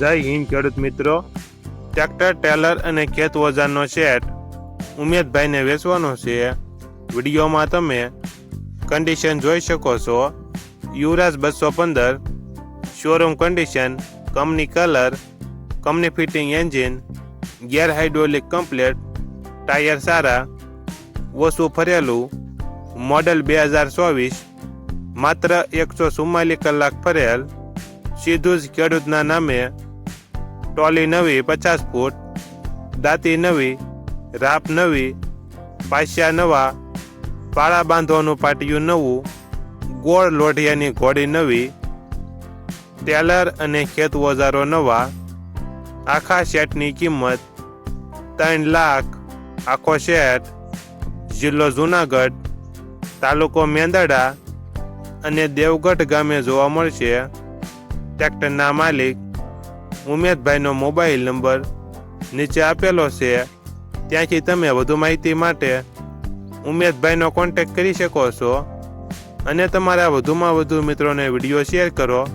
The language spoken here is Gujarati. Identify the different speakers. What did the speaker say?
Speaker 1: જય હિન્દ, ખેડૂત મિત્રો. ટ્રેક્ટર ટેલર અને ખેત ઓજારનો સેટ ઉમેદભાઈને વેચવાનો છે. વિડીયોમાં તમે કન્ડિશન જોઈ શકો છો. યુવરાજ બસો પંદર showroom condition company colour company fitting engine gear hydraulic complete tyre સારા, ઓછું ફરેલું મોડલ બે હજાર ચોવીસ, માત્ર એકસો ચુમ્માલીસ કલાક ફરેલ. સીધું જ ખેડૂતના નામે ટોલી નવી, પચાસ ફૂટ, દાંતી નવી, રાપ નવી, પાસ્યા નવા, પાળા બાંધવાનું પાટિયું નવું, ગોળ લોઢિયાની ઘોડી નવી, ટેલર અને ખેત ઓજારો નવા, આખા સેટની કિંમત ત્રણ લાખ, આખો સેટ જિલ્લો જુનાગઢ, તાલુકો મેંદડા અને દેવગઢ ગામે જોવા મળશે. ટ્રેક્ટરના માલિક ઉમેદભાઈનો મોબાઈલ નંબર નીચે આપેલો છે. ત્યાંથી તમે વધુ માહિતી માટે ઉમેદભાઈનો કોન્ટેક્ટ કરી શકો છો. અને તમારા વધુમાં વધુ મિત્રોને વીડિયો શેર કરો.